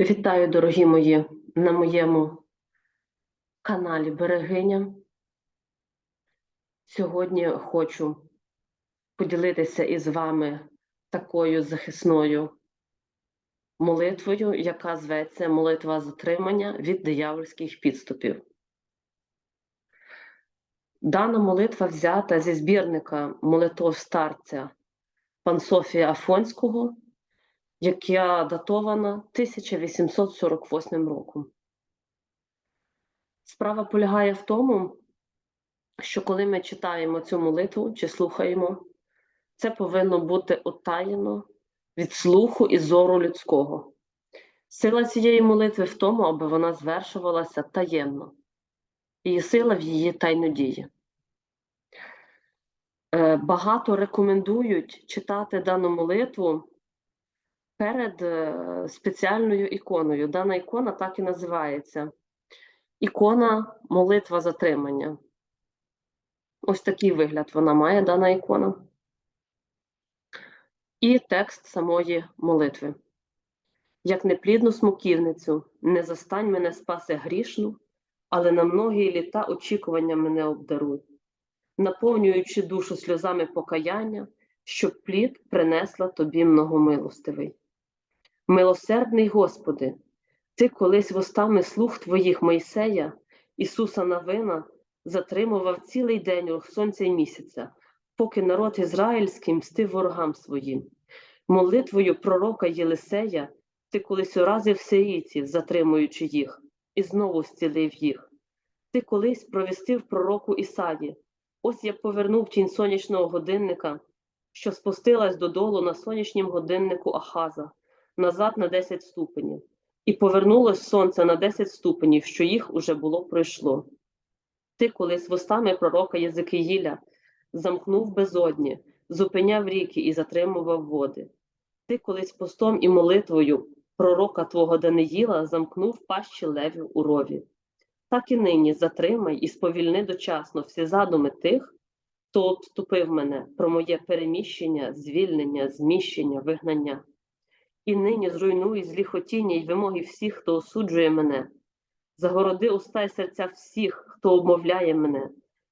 Вітаю, дорогі мої, на моєму каналі Берегиня. Сьогодні хочу поділитися із вами такою захисною молитвою, яка зветься Молитва затримання від диявольських підступів. Дана молитва взята зі збірника молитов старця Пансофія Афонського яка датована 1848 роком. Справа полягає в тому, що коли ми читаємо цю молитву чи слухаємо, це повинно бути отаєно від слуху і зору людського. Сила цієї молитви в тому, аби вона звершувалася таємно, і сила в її тайнодії. Е, Багато рекомендують читати дану молитву перед е, спеціальною іконою. Дана ікона так і називається. Ікона молитва затримання. Ось такий вигляд вона має, дана ікона. І текст самої молитви. Як неплідну смоківницю, не застань мене спасе грішну, але на многі літа очікування мене обдаруй, наповнюючи душу сльозами покаяння, щоб плід принесла тобі многомилостивий. Милосердний Господи, Ти колись вустами слух Твоїх Мойсея, Ісуса Навина, затримував цілий день рух сонця й місяця, поки народ ізраїльський мстив ворогам своїм. Молитвою пророка Єлисея ти колись уразив сирійців, затримуючи їх, і знову зцілив їх. Ти колись провістив пророку Ісаді. Ось я повернув тінь сонячного годинника, що спустилась додолу на сонячнім годиннику Ахаза назад на 10 ступенів, і повернулось сонце на 10 ступенів, що їх уже було пройшло. Ти колись вустами пророка Єзикиїля замкнув безодні, зупиняв ріки і затримував води. Ти колись постом і молитвою пророка твого Даниїла замкнув пащі левів у рові. Так і нині затримай і сповільни дочасно всі задуми тих, хто обступив мене про моє переміщення, звільнення, зміщення, вигнання і нині зруйнуй злі хотіння й вимоги всіх, хто осуджує мене. Загороди уста й серця всіх, хто обмовляє мене,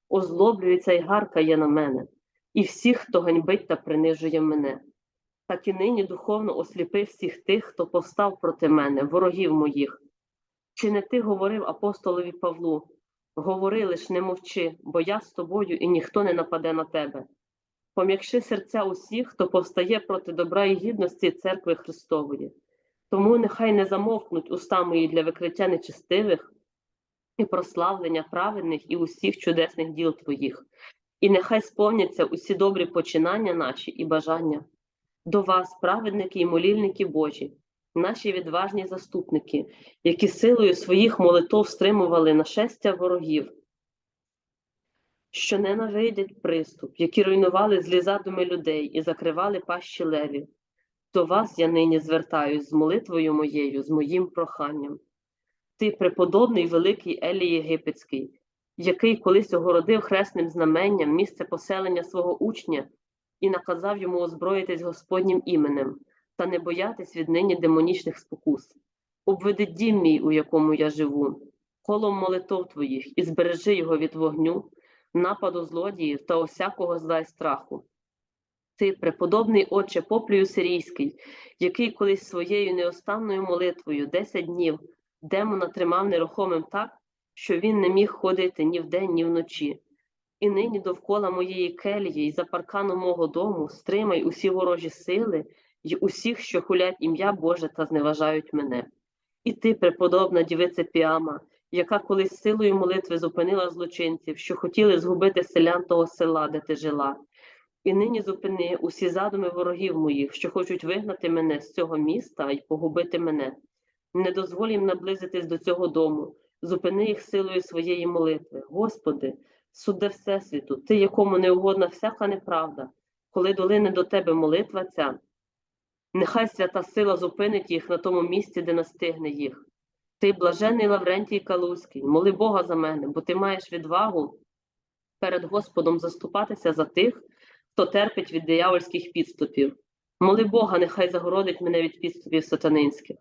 озлоблюється й гаркає на мене, і всіх, хто ганьбить та принижує мене. Так і нині духовно осліпи всіх тих, хто повстав проти мене, ворогів моїх. Чи не ти говорив апостолові Павлу? Говори лиш не мовчи, бо я з тобою і ніхто не нападе на тебе пом'якши серця усіх, хто повстає проти добра і гідності церкви Христової. Тому нехай не замовкнуть уста мої для викриття нечестивих і прославлення праведних і усіх чудесних діл Твоїх, і нехай сповняться усі добрі починання наші і бажання. До вас, праведники і молільники Божі, наші відважні заступники, які силою своїх молитов стримували нашестя ворогів що ненавидять приступ, які руйнували злі задуми людей і закривали пащі левів. До вас я нині звертаюсь з молитвою моєю, з моїм проханням. Ти, преподобний великий Елій Єгипетський, який колись огородив хресним знаменням місце поселення свого учня і наказав йому озброїтись Господнім іменем та не боятись віднині демонічних спокус. Обведи дім мій, у якому я живу, колом молитов твоїх, і збережи його від вогню, нападу злодіїв та усякого зла й страху. Ти, преподобний отче поплію сирійський, який колись своєю неостанною молитвою десять днів демона тримав нерухомим так, що він не міг ходити ні вдень, ні вночі. І нині довкола моєї кельї і за парканом мого дому стримай усі ворожі сили й усіх, що хулять ім'я Боже та зневажають мене. І ти, преподобна дівиця Піама, яка колись силою молитви зупинила злочинців, що хотіли згубити селян того села, де ти жила. І нині зупини усі задуми ворогів моїх, що хочуть вигнати мене з цього міста і погубити мене. Не дозволь їм наблизитись до цього дому, зупини їх силою своєї молитви. Господи, суде Всесвіту, Ти, якому не угодна всяка неправда, коли долине до Тебе молитва ця, нехай свята сила зупинить їх на тому місці, де настигне їх. Ти, блажений Лаврентій Калузький, моли Бога за мене, бо ти маєш відвагу перед Господом заступатися за тих, хто терпить від диявольських підступів. Моли Бога, нехай загородить мене від підступів сатанинських.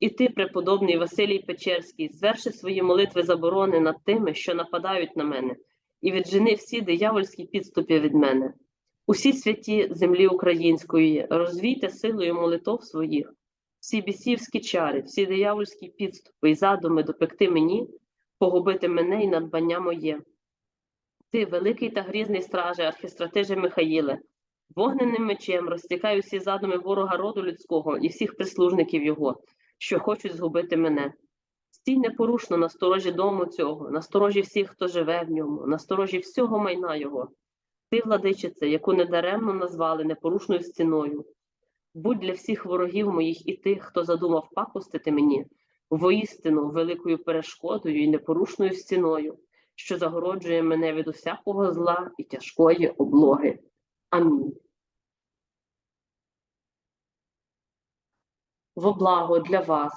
І ти, преподобний Василій Печерський, зверши свої молитви заборони над тими, що нападають на мене, і віджени всі диявольські підступи від мене. Усі святі землі української, розвійте силою молитов своїх, всі бісівські чари, всі диявольські підступи і задуми допекти мені, погубити мене і надбання моє. Ти, великий та грізний страже, архістратиже Михаїле, вогненним мечем розтікай усі задуми ворога роду людського і всіх прислужників його, що хочуть згубити мене. Стій непорушно на сторожі дому цього, на сторожі всіх, хто живе в ньому, на сторожі всього майна його. Ти, владичице, яку недаремно назвали непорушною стіною. Будь для всіх ворогів моїх і тих, хто задумав пакостити мені, воістину великою перешкодою і непорушною стіною, що загороджує мене від усякого зла і тяжкої облоги. Амінь. Во благо для вас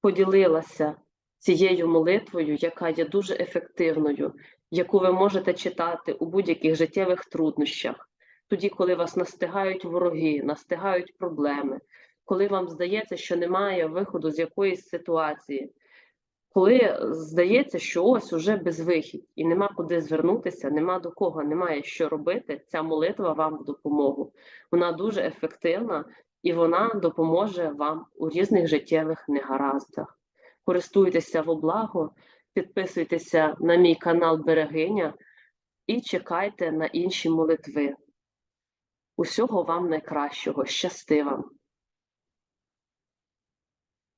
поділилася цією молитвою, яка є дуже ефективною, яку ви можете читати у будь-яких життєвих труднощах, тоді, коли вас настигають вороги, настигають проблеми, коли вам здається, що немає виходу з якоїсь ситуації, коли здається, що ось уже безвихідь і нема куди звернутися, нема до кого, немає що робити, ця молитва вам в допомогу. Вона дуже ефективна і вона допоможе вам у різних життєвих негараздах. Користуйтеся во благо, підписуйтеся на мій канал Берегиня і чекайте на інші молитви. Усього вам найкращого, щасти вам!